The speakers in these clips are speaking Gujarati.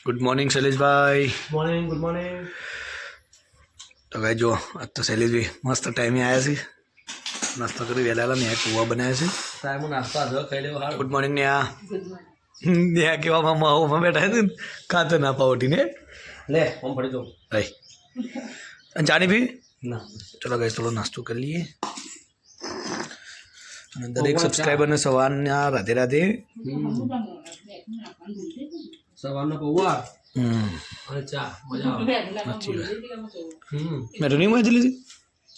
Good morning Shaileshbhai morning good morning તો ભાઈ જો આજ તો શૈલેષભાઈ મસ્ત ટાઈમે આવ્યા છે નાસ્તો કરી વહેલા મેં પૌવા બનાવ્યા છે સાહેબ હું નાસ્તો આજો ખાઈ લેવો હાલ ગુડ મોર્નિંગ નેહા નેહા કેવામાં માહોમાં બેઠા છે ને કાં તો ના પાવટીને લે હું ફરી જાઉં ભાઈ અને ચાની ભી ના ચલો ગાઈસ થોડો નાસ્તો કરી લઈએ અને દરેક સબસ્ક્રાઈબરને સવારના રાધે રાધે સવારનો પૌવા. અને ચા. મજા આવે. સાચી વાત. મેં તો નહીં વાંચી લીધી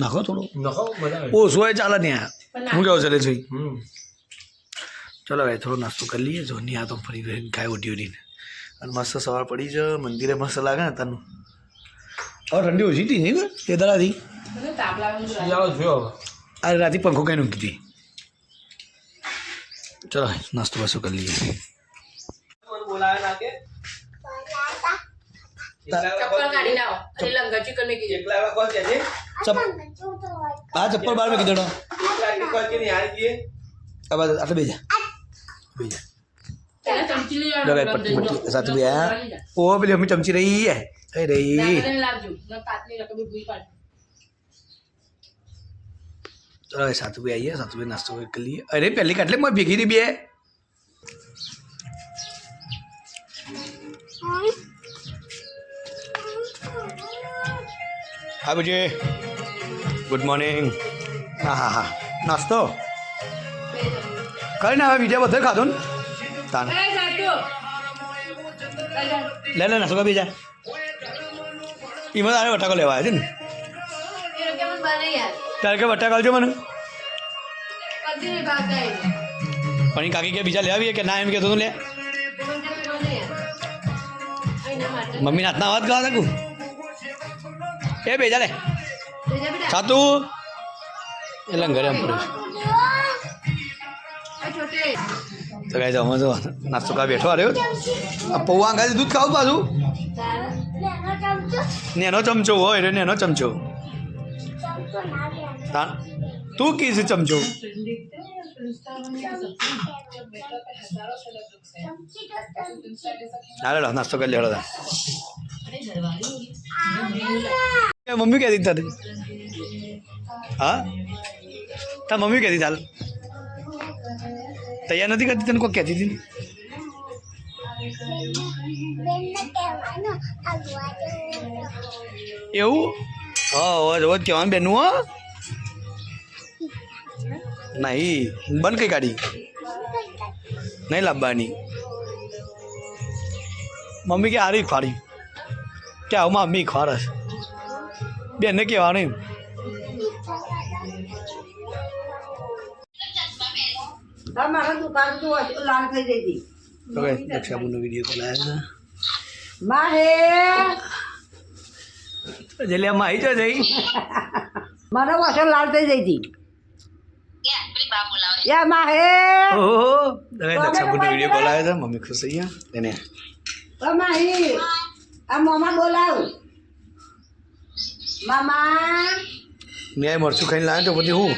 નાખો થોડો. નાખો મજા આવે. ઓછું હોય ચાલે નહીં આ હું કેવું ચાલે હમ. ચલો ભાઈ થોડો નાસ્તો કરી લઈએ. જો નહીં આ તો ફરી ગઈ ગાય ઉડી ઉડીને. અને મસ્ત સવાર પડી જ મંદિરે મસ્ત લાગે ને તનું. હવે ઠંડી ઓછી હતી નહીં તે દાદાથી આ રાતે પંખો કઈ મૂકી હતી ચલો નાસ્તો પાછો કરી લઈએ મને બોલાવે ના કે ચપ્પલ કાઢી લાવો અને લંગર ચિકન મેં કીધું એકલા આવ્યા કોણ કે છે ચપ આ ચપ્પલ બહાર મૂકી દેડો એકલા કે કોણ કે નહીં હારી ગઈ આ બાજુ આટલે બેજા બેજા પેલા ચમચી લઈ લો ભાઈ પટ્ટી પટ્ટી સાથે બે આ ઓ પેલી અમ્મી ચમચી રહી હે એ રહી લાવજો ન પાતની રકમ ભૂઈ પાડ ચલો ભાઈ સાતું ભાઈ આવીએ સાતું ભાઈ નાસ્તો હા બજે ગુડ મોર્નિંગ હા હા હા નાસ્તો કઈ ના હવે બીજા બધે ખાધો ને તાન એ જાજો લે લે નાસ્તો કર બીજા એમાં તારે બટાકો લેવા આવ્યા છે ને એ કે મન બને યાર તારે કે બટાકા આવજો મને કદી ભાગ જાય પણ એ કાકી કે બીજા લેવા આવીએ કે ના એમ કહેતો તું લે મન કે બને યાર આઈના માટે મમ્મીના હાથના અવાજ ગાવા શકું એ બે ચાલે. બેજા એટલે ઘરે એમ પડ્યું તો કઈ અમે તો નાસ્તો કા બેઠો રહ્યો. આ પૌવા અંગાથી દૂધ ખાવું પાછું? નેનો ચમચો હોય એટલે નેનો ચમચો. તું કીધું ચમચો? હાલે નાસ્તો કરી લેડો એ મમ્મી કહેતી તારે હા તા મમ્મી કહેતી ચાલ તૈયાર નથી કરતી તને કોઈ કહેતી હતી ને? એવું હા રોજ રોજ કહેવાનું બેનું હો નહીં બંધ કઈ ગાડી નહીં લાવવાની મમ્મી કે હારી ખવાડી કે આવું મમ્મી ખવાડે બેનને કહેવાનું એમ. રક્ષાબંધનનો વીડિયો બોલાયા માહે! છે જલિયામાં આવી તો જઈ. મારા વાસણ લાલ થઈ જઈ હતી યા માહે! ઓહો તો વીડિયો બોલાયા છે? મમ્મી ખુશ થઈ ગયા? તેને માહી! આ મામા બોલાવ. મામા. મેં મરચું ખાઈને લાવ્યો તો પછી હું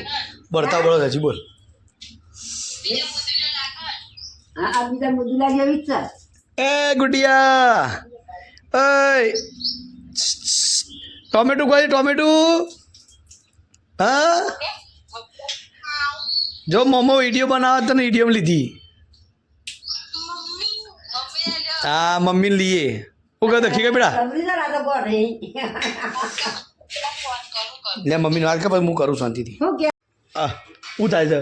બળતા બળો હજી બોલ. આ આ બીજા મુદુલા જેવી જ છે. એ ગુડિયા. ઓય. ટોમેટો કોઈ ટોમેટો. હા? જો મમ્મો વીડિયો બનાવે તો ને વીડિયો લીધી. હા મમ્મી લઈએ હું કહું દખી ગઈ બેટા. સમજી લે મમ્મીને વાત કર પછી હું કરું શાંતિથી. થી કે હું થાય છે.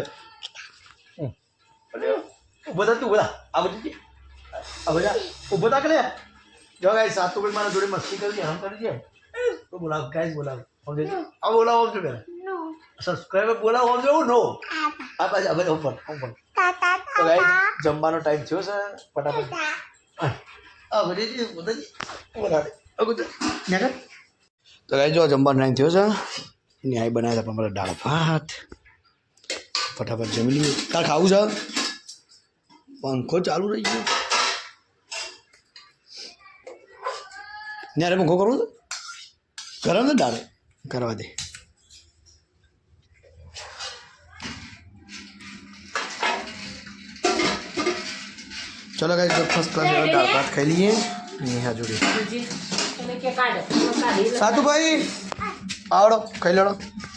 ઊભો થા તું બધા આ બધી આ બધા ઊભો થા કે જો ગાઈસ સાત તો મારા જોડે મસ્તી કરી હમ કરી છે. તો બોલાવ ગાઈસ બોલાવ. સમજે આ બોલાવ છો પેલા. સબસ્ક્રાઇબર બોલાવ આમ જો નો. આ પાછા હવે ઉપર ઉપર તો ગાઈસ જમવાનો ટાઈમ થયો છે ફટાફટ આ બધી બધાજી બોલાવે અગુ તો કર. જો જમવાનું ટાઈમ થયો છે. ન્યાય બનાવ્યા હતા પણ દાળ ભાત. ફટાફટ જમી લઈએ. તાર ખાવું છે? પંખો ચાલુ રહી ગયો. ન્યારે પંખો કરવો ગરમ ને દાળ? કરવા દે. ચલો ગાઈસ ફર્સ્ટ ક્લાસ દાળ ભાત ખાઈ લઈએ નેહા જોડે તમે કે કાઢો તમે કાઢી લો. સાતુભાઈ આવડો ખાઈ લેડો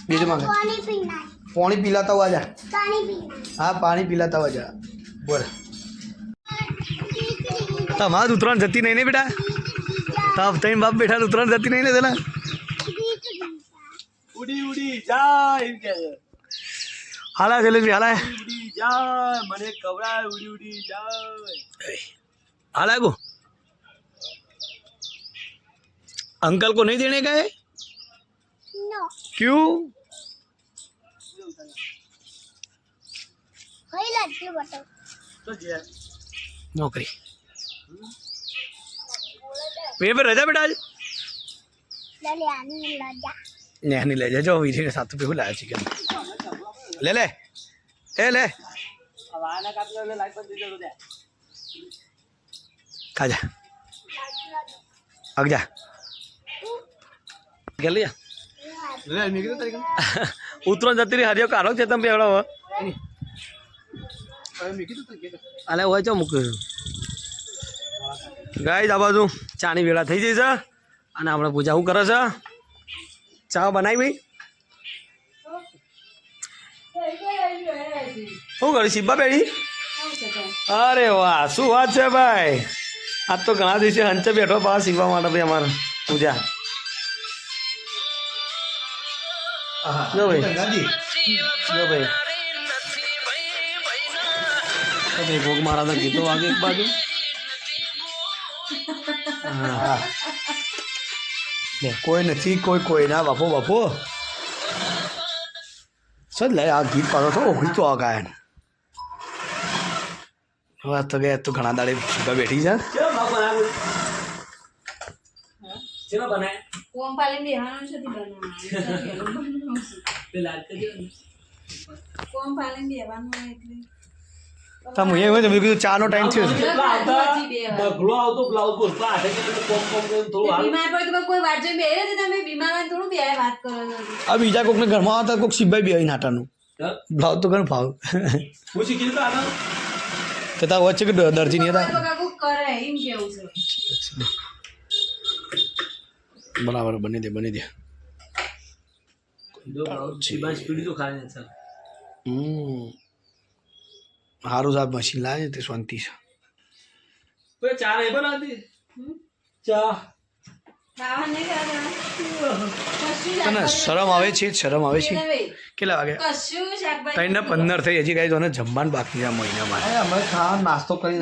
બીજું માંગે पानी पीना है પાણી પીલાતા હોય જા पानी पीना હા પાણી પીલાતા હોય જા બોલ તમારે ઉતરાણ જતી નહીં ને બેટા તાપ તઈ બાપ બેઠા ઉતરાણ જતી નહીં ને તને ઉડી ઉડી જાય એમ કે છે. હાલા જલેબી હાલા ઉડી જાય મને કવડાય ઉડી ઉડી જાય हालाय को अंकल को नहीं देने का है नो क्यों वही लड्डू बटो તો છે नौकरी वे पे रजा बेटा आज ले आनी लड्डा नहीं नहीं ले जा जाओ वीरे के साथ पे लाया चिकन લે લે. એ લે. ખાજા અગજા. કે લે લે ઉતરો જતી રહી હરિયો કાઢો છે તમે પેવડો અલે હોય ચો મૂક્યું ગાઈ આ બાજુ ચાની વેળા થઈ જઈ અને આપણે પૂજા શું કરે છે? ચા બનાવી. ભાઈ શું કરી શિબા બેડી અરે વાહ, શું વાત છે ભાઈ? આજ તો ઘણા દિવસે હંચે બેઠો પાસ શીખવા માટે ભાઈ અમારે પૂજા. જો ભાઈ. જો ભાઈ. ભોગ મારા ગીતો વાગે એક બાજુ. કોઈ નથી, કોઈ કોઈ ના બાપો બાપો. સર લે આ ગીત પાડો તો આ ગાયન હવે તો ગયા તો ઘણા દાડે ઊભા બેઠી છે તમે એ હોય તો મેં કીધું ચાનો ટાઈમ થયો કેટલા આવતા બ્લાઉઝ બોલતા હાથે કે કોમ કોમ કરીને થોડું હાલ. બીમાર પડે તો કોઈ વાત જોઈ બેહે છે તમે બીમાર હોય થોડું બે વાત કરો. આ બીજા કોકને ઘરમાં આવતા કોક સિબ્બાઈ બે નાટાનું ચાલ, ભાવ તો ઘણું ભાવ. હું શીખી તો વચ્ચે કે દરજી હતા? કરે એમ કેવું છે? બરાબર બની દે બની દે. જો બ્લાઉઝ સીધા સ્પીડ તો ખાય ને હમ. સારું સાહેબ મશીન લાવે તે શાંતિ છે. ચા નહીં બનાવતી. ચા. તને શરમ આવે છે? શરમ આવે છે? કેટલા વાગે? કશું ત્રણ ને પંદર થઈ હજી કાંઈ તો જમવાનું બાકી છે આ મહિનામાં. અમે ખાવા નાસ્તો કરી.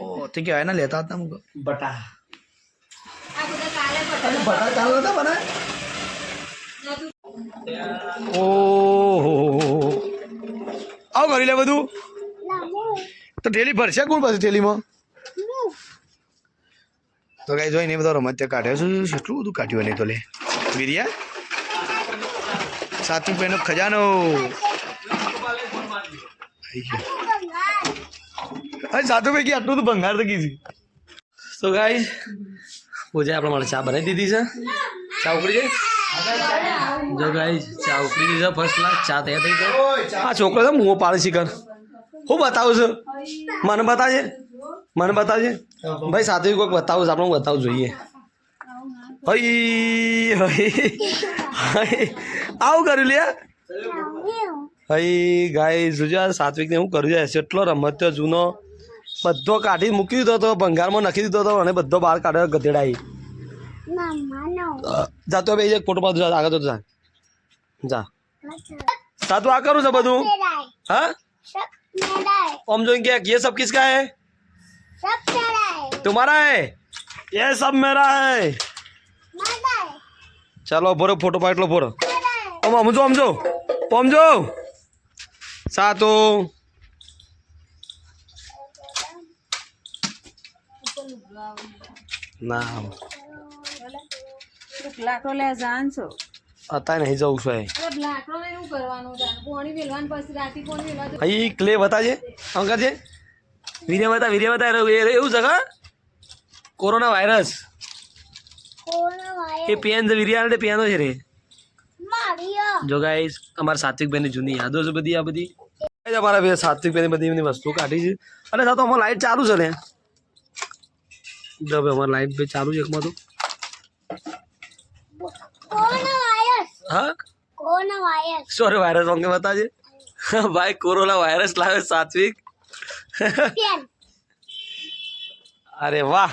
ઓ તે કહેવાય ના લેતા હતા મુક બટા. આ બધા કાલે બટાકા ચાલુ હતા હો નહોતું. ઓહો આવું કરી લે બધું. તો થેલી ભરશે કોણ પાસે થેલીમાં તો કઈ જોઈને બધો રમત કાઢ્યો છે કેટલું બધું કાઢ્યું નહીં તો લે. બિરિયા સાતું પેનો ખજાનો. સાત રૂપિયા અરે સાતું આટલું તો ભંગાર તો કીધું તો ગાઈ પૂજા આપણે મારે ચા બનાવી દીધી છે. ચા ઉકળી જાય જો ગાઈ ચા ઉપડી દીધો ફર્સ્ટ ક્લાસ ચા તૈયાર થઈ ગયો આ છોકરો તો મુઓ પાડે છે કર હું બતાવું છું? મને બતાવજે મને બતાવજે ભાઈ સાથે કોઈક બતાવું આપણે બતાવું જોઈએ. હઈ હઈ આવું કર્યું લે. હઈ ગાય જોજો સાત્વિકને હું કર્યું છે. એટલો રમત્યો જૂનો. બધો કાઢી મૂકી દીધો હતો ભંગારમાં નાખી દીધો હતો અને બધો બહાર કાઢ્યો ગધેડાઈ જાતો બે એક ફોટો પાછું આગળ જતો જાય जा साधु आ करूँ सब तू हाँ जो इनके ये सब किसका है सब मेरा है तुम्हारा है ये सब मेरा है, चलो बोरो फ़ोटो पाट लो बोरो हमजो हमजो हमजो हम जो ओम जो सातु ना लाखों ले जान सो અત્યારે નહીં જવું છું. અહીં ક્લે બતાજે. અંકર છે વીર્ય બતા વીર્ય બતા એવું છે કોરોના વાયરસ. એ પેન વીર્ય પેનો છે રે. જો ગાઈસ અમારા સાત્વિકભાઈની જૂની યાદો છે બધી આ બધી. અમારા સાત્વિક સાત્વિકભાઈની બધી એમની વસ્તુ કાઢી છે. અને સાતો અમારે લાઈટ ચાલુ છે ને. જો ભાઈ લાઈટ ભાઈ ચાલુ છે એકમાં તો. હા? Corona virus. સોરી વાયરસ અંગે ભાઈ કોરોના વાયરસ લાવે સાત્વિક. અરે વાહ.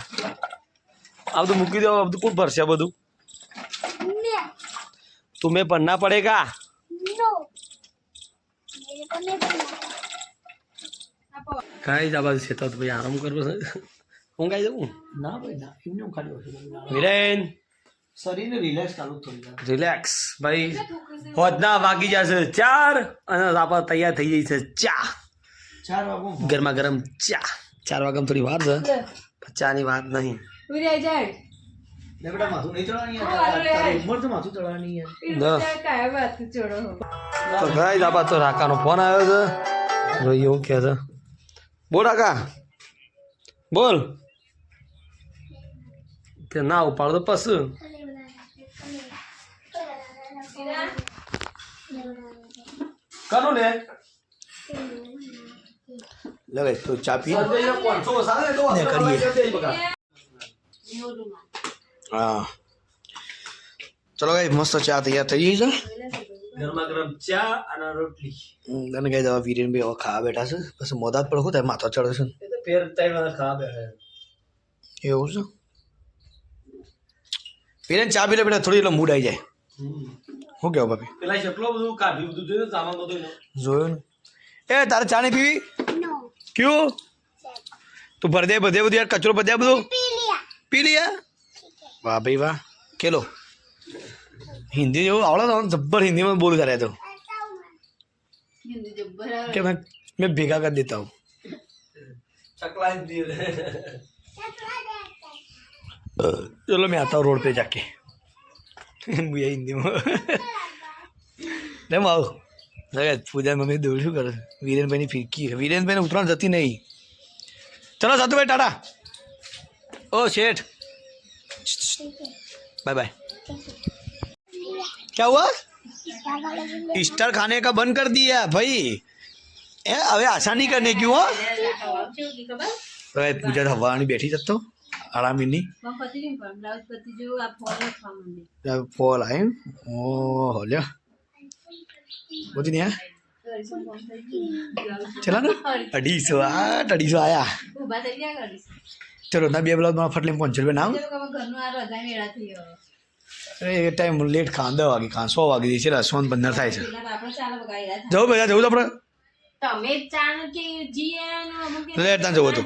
આ બધું મૂકી દો બધું કોણ ભરશે બધું? તુમે ભરના પડે કા? કાંઈ જ આ બાજુ છે તો ભાઈ આરામ કરવો હું કાંઈ જવું ના ભાઈ ના. એમને ખાલી વિરેન. શરીરને રિલેક્સ ચાલુ ભાઈ હોદના વાગી જશે ચાર અને આપણા તૈયાર થઈ જઈ છે ચા. ચાર વાગો ગરમા ગરમ ચા. ચાર વાગ્યામાં થોડી વાર છે. ચાની વાત નહીં. વિરાય જાય. લે બેટા માથું નહીં ચડવાની હા, યાર અરે. તારી ઉંમર તો માથું ચડવાની રાકાનો ફોન આવ્યો છે. જોઈએ કહે છે. બોલ રાકા. બોલ. કે ના ઉપાડ તો પશુ કનો લે લે ભાઈ તો ચા પી ને કરીએ હા ચલો ગાઈ મસ્ત ચા તૈયાર થઈ ગઈ છે ગરમા ગરમ ચા અને રોટલી હમ, અને ગાઈ દવા વીરેન ભાઈ હવે ખાવા બેઠા છે પછી મોદાત પડખો થાય માથા ચડે છે એ તો ફેર ત્રણ વાર ખાવા બેઠા એવું છે વીરેન ચા પી લે બેટા થોડી એટલે મૂડ આવી જાય શું કહેવું ભાભી પેલા કેટલો બધું કાઢ્યું બધું જોયું સામાન બધું એનો. જોયું ને એ તારે ચા નહીં પીવી નો ક્યું તું ભર દે બધે બધું યાર કચરો બધે બધું પી लिया પી લે વાહ ભાઈ વાહ કેલો હિન્દી જેવું આવડે તો જબ્બર હિન્દીમાં બોલું તારે તો હિન્દી જબ્બર કે मैं मैं ભેગા कर देता हूँ ચકલા જ દીએ રે. चलो मैं आता हूँ रोड पे जाके मुझे हिंदी में નહીં આવું લગે પૂજા મમ્મી દોડ શું કરે વીરેનભાઈની ફિરકી છે વીરેનભાઈને ઉતરાણ જતી નહીં ચલો સાતુભાઈ ટાટા ओ शेठ बाय बाय क्या हुआ स्टार खाने का बंद कर दिया भाई ए હવે આશા નહીં કરને ક્યું હો હવે પૂજા થવાની બેઠી જતો આરામીની ફોલ આય ઓ લ્યો બધી ને ચલા ને અઢીસો આઠ અઢીસો આયા ચલો ના બે બ્લાઉઝ મારા ફટલે પાંચસો રૂપિયા ના આ અરે એ ટાઈમ લેટ ખાન દસ વાગે ખાન સો વાગે છે રસવાન પંદર થાય છે જવું બધા જવું તો આપણે તમે ચાણ કે જીએ લે, ત્યાં જવું હતું.